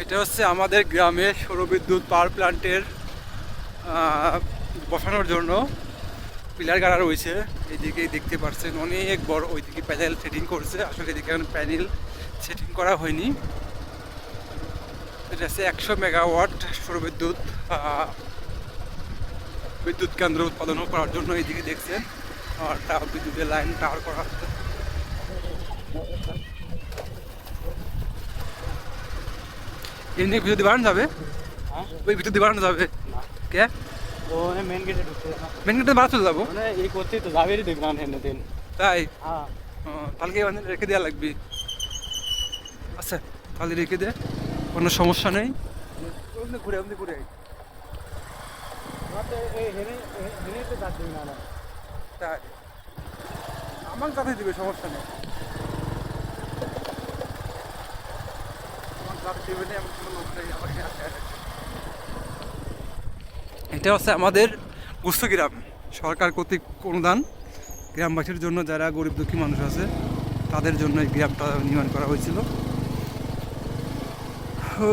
এটা হচ্ছে আমাদের গ্রামে সৌরবিদ্যুৎ পাওয়ার প্ল্যান্টের বসানোর জন্য পিলার গাড়া রয়েছে। এইদিকে দেখতে পাচ্ছেন অনেক বড় ওইদিকে প্যানেল সেটিং করছে। আসলে এদিকে প্যানেল সেটিং করা হয়নি। এটা হচ্ছে একশো মেগাওয়াট সৌরবিদ্যুৎ বিদ্যুৎ কেন্দ্র উৎপাদন করার জন্য এইদিকে দেখছেন। আর বিদ্যুতের লাইন টাওয়ার করা এমনি ভিতর দিয়ে বাড়ানো যাবে? হ্যাঁ। ওই ভিতর দিয়ে বাড়ানো যাবে। কে? ও মেন গেটে ঢুকতে মেন গেটে বাড়া চলে যাব। মানে এই করতেই তো যাবেরই দেখলাম হেন দিন। তাই? হ্যাঁ। তাহলে মানে রেখে দেওয়া লাগবে? আচ্ছা তাহলে রেখে দে। কোনো সমস্যা নেই। ঘুরে ওমনি ঘুরে আই। তাই। আমার কাছে দিবে সমস্যা নেই আমার কাছে দিবে না, এমন কোনো লোক নেই, আমার এখানে আছে। এটা হচ্ছে আমাদের গুস্ত গ্রাম। সরকার কর্তৃক অনুদান গ্রামবাসীর জন্য, যারা গরিব দুঃখী মানুষ আছে, তাদের জন্য এই গ্রামটা নির্মাণ করা হয়েছিল। ও